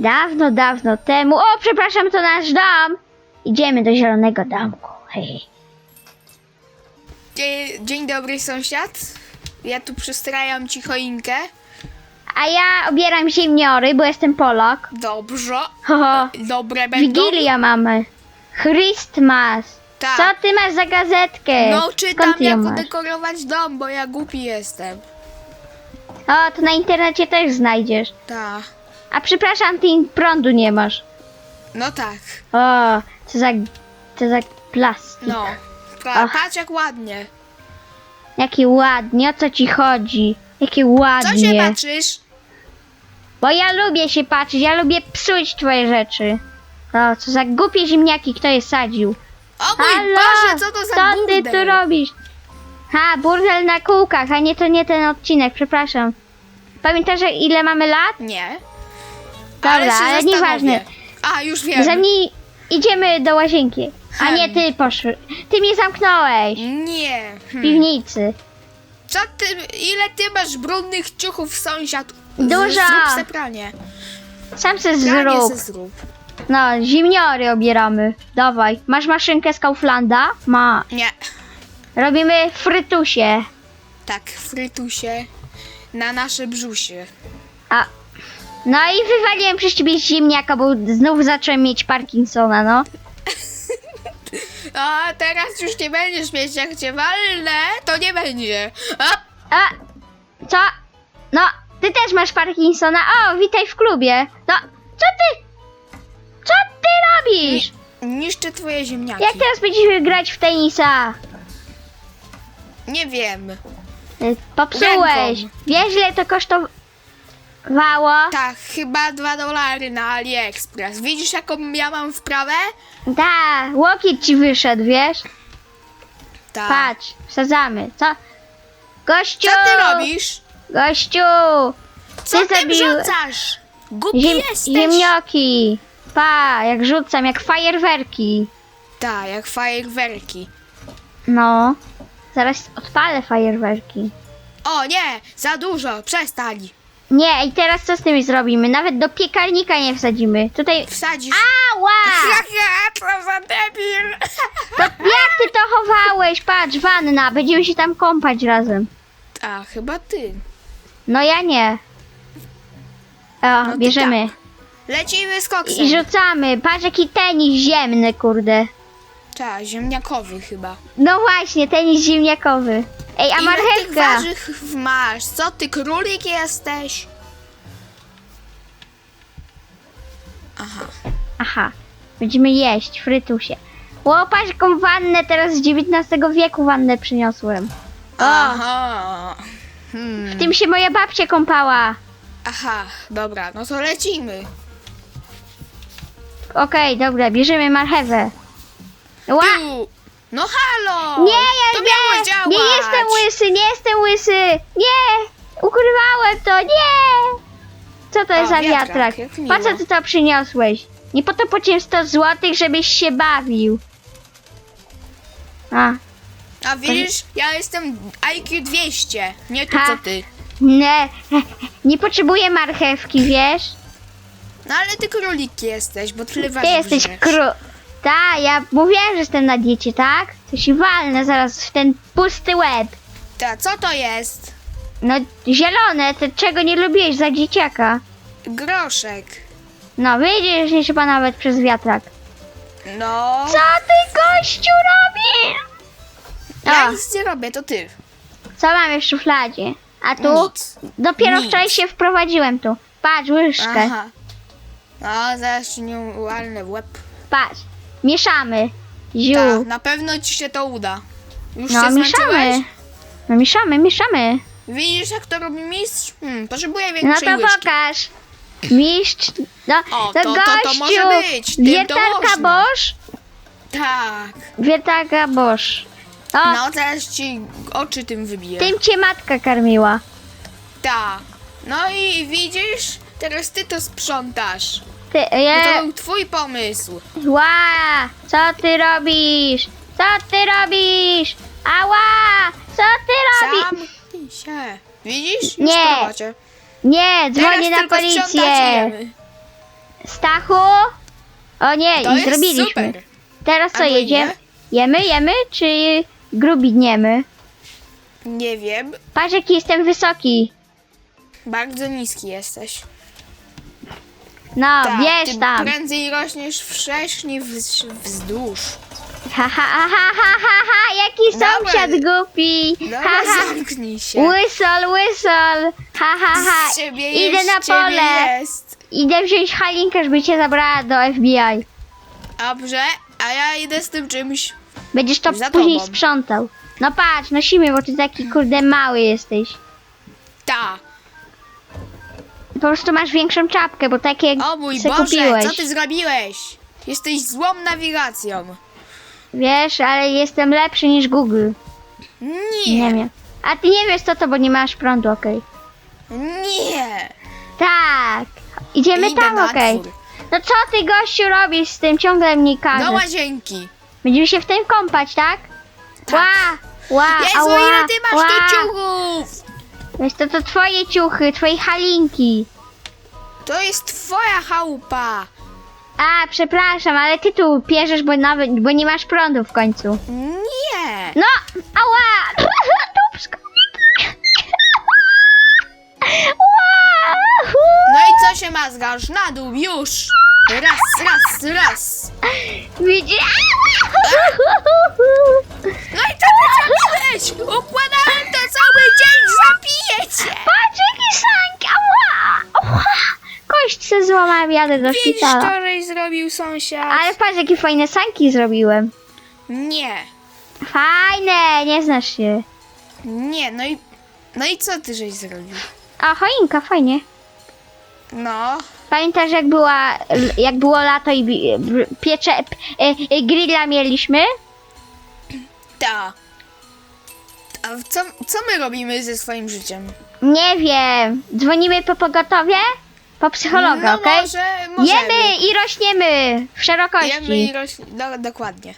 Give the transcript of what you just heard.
Dawno, dawno temu. O, przepraszam, to nasz dom. Idziemy do zielonego domku. Hej. Dzie- Dzień dobry sąsiad. Ja tu przystrajam ci choinkę. A ja obieram ziemniory, bo jestem Polak. Dobrze. Ho, ho. Dobre będą. Wigilia mamy. Christmas. Tak. Co ty masz za gazetkę? No czytam Skąd ty ją jak masz? udekorować dom, bo ja głupi jestem. O, to na internecie też znajdziesz. Tak. A przepraszam, ty prądu nie masz. No tak. O, co za, co za plastik. No. Pa, patrz jak ładnie. Jaki ładnie, o co ci chodzi? Jakie Co ładnie. się patrzysz? Bo ja lubię się patrzeć, ja lubię psuć twoje rzeczy. O, co za głupie ziemniaki, kto je sadził? O mój Halo, Boże, co to za co ty burdel? tu robisz? Ha, burdel na kółkach, a nie to nie ten odcinek, przepraszam. Pamiętasz ile mamy lat? Nie. Dobra, ale, się ale zastanowię. nieważne. A, już wiem. Za mnie idziemy do łazienki. A nie, ty poszły. Ty mnie zamknąłeś Nie. w Hmm. piwnicy. Co ty, ile ty masz brudnych ciuchów sąsiad? Dużo. Zrób se pranie. Sam se Pranie zrób. se zrób. No, zimniory obieramy. Dawaj. Masz maszynkę z Kauflanda? Ma. Nie. Robimy frytusie. Tak, frytusie na nasze brzusie. A. No i wywaliłem przez ciebie ziemniaka, bo znów zacząłem mieć Parkinsona, no. A teraz już nie będziesz mieć jak cię walnę, to nie będzie. A, A. Co? No, ty też masz Parkinsona. O, witaj w klubie. No, co ty? Co ty robisz? niszczę twoje ziemniaki. Jak teraz będziemy grać w tenisa? Nie wiem. Y, Popsułeś. Ręką. Wiesz, ile to kosztowało? Tak, chyba dwa dolary na AliExpress. Widzisz jaką ja mam wprawę? Da, łokieć ci wyszedł, wiesz? Tak. Patrz, wsadzamy. Co? Gościu! Co ty robisz? Gościu! Co ty zabił- wrzucasz? Głupi Ziem, jesteś. ziemnioki. Pa, jak rzucam, jak fajerwerki. Tak, jak fajerwerki. No. Zaraz odpalę fajerwerki. O nie, za dużo, przestań. Nie, i teraz co z tym zrobimy? Nawet do piekarnika nie wsadzimy. Tutaj... Wsadzisz. Ała! Haha, co za debil. To jak ty to chowałeś? Patrz, wanna. Będziemy się tam kąpać razem. A, chyba ty. No ja nie. O, ty bierzemy. Lecimy z koksem. I rzucamy. Patrz jaki tenis ziemny, kurde. Tak, ziemniakowy chyba. No właśnie, tenis ziemniakowy. Ej, a Ile tych marchewka? warzyw masz? Co ty, królik jesteś? Aha. Aha, będziemy jeść frytusie. Łopasz jaką wannę, teraz z XIX wieku wannę przyniosłem. Aha. Hmm. w tym się moja babcia kąpała. Aha, dobra, no to lecimy. Okej, dobra, bierzemy marchewę. Ła! Tu. No halo! Nie, ja to miało nie, działać. nie jestem łysy, nie jestem łysy. Nie, ukrywałem to, nie. Co to jest za wiatrak, wiatrak? jak miło. Po co ty to przyniosłeś? Nie po to płaciłem 100 złotych, żebyś się bawił. A, A widzisz, ja jestem IQ 200, nie tu Ha. co ty. nie, nie potrzebuję marchewki, wiesz? No ale ty królik jesteś, bo tyle Ty jesteś kru... Ta, ja mówiłem, że jestem na diecie, tak? To się walnę zaraz w ten pusty łeb. Ta, co to jest? No, zielone, to czego nie lubiłeś za dzieciaka. Groszek. No, wyjdziesz nie chyba nawet przez wiatrak. No. Co ty, gościu, robisz? Ja O, nic nie robię, to ty. co mamy w szufladzie? A tu? Nic. Dopiero Nic. wczoraj się wprowadziłem tu. Patrz, łyżkę. Aha. No, zaraz ci nie walnę w łeb. Patrz. Mieszamy. Ziu. Tak, na pewno ci się to uda. Już no, się mieszamy. No, mieszamy, mieszamy. Widzisz, jak to robi mistrz? Hmm, potrzebuję No większej to łyżki. pokaż. Mistrz. No, O, to, to- to- gościu. to może być, tym to Wiertarka. Bosch. Tak. Wiertarka Bosch. O, No, zaraz ci oczy tym wybiję. tym cię matka karmiła. Tak. No i widzisz? Teraz ty to sprzątasz. Ty, je, to był twój pomysł. ła, co ty robisz? Co ty robisz? Ała, co ty robisz? Sam się. Widzisz? Już Nie. prowadźcie. Nie, dzwonię Teraz na tylko sprzątać policję. jemy. Stachu! O nie, To jest zrobiliśmy. super. Teraz co, Albo jedziemy? nie. Jemy, jemy, czy grubidniemy? Nie wiem. Patrz jaki jestem wysoki. Bardzo niski jesteś. No, Tak, wiesz tam. prędzej rośniesz wszerznie wz, wzdłuż. Ha, ha, ha, ha, ha, ha, jaki Dobra. sąsiad głupi. Dobra, Ha, ha. zamknij się. Łysol, łysol. Ha, ha, ha. Z ciebie Idę jest, na z ciebie pole. Jest. Idę wziąć Halinkę, żeby cię zabrała do FBI. Dobrze, a ja idę z tym czymś. Będziesz to Za później tobą. sprzątał. No patrz, nosimy, bo ty taki kurde mały jesteś. Ta. Po prostu masz większą czapkę, bo takie O mój se Boże, kupiłeś. co ty zrobiłeś? Jesteś złą nawigacją. Wiesz, ale jestem lepszy niż Google. Nie. Nie wiem. A ty nie wiesz co to, bo nie masz prądu, okej. Nie. Tak. Idziemy Idę tam, na okej. dwór. No co ty gościu robisz z tym? Ciągle mnie Do każesz. łazienki. Będziemy się w tym kąpać, tak? Tak. Ła, ła, Jezu, ała, ile ty masz ła. ciuchów? Wiesz, to to twoje ciuchy, twojej halinki. To jest twoja chałupa. A, przepraszam, ale ty tu pierzesz, bo nawet, bo nie masz prądu w końcu. Nie. No, ała! Dupsko. No i co się mazgasz? Na dół, już. Raz, raz, raz. Widzisz? No i co ty zrobiłeś? Układałem to cały dzień, zabiję cię. Patrz, jaki sank! Ała! Ała! Kość złamałem, jadę do Widzisz, szpitala. wczoraj zrobił sąsiad. Ale patrz, jakie fajne sanki zrobiłem. Nie. Fajne, nie znasz się. Nie, no i... No i co ty żeś zrobił? A, choinka, fajnie. No, Pamiętasz, jak, była, jak było lato i bi- piecze, p- e, e, grilla mieliśmy? ta. A co, co my robimy ze swoim życiem? Nie wiem. Dzwonimy po pogotowie? Po psychologa, no okej? może, możemy. Jemy i rośniemy w szerokości. Jemy i rośnie... Do, dokładnie.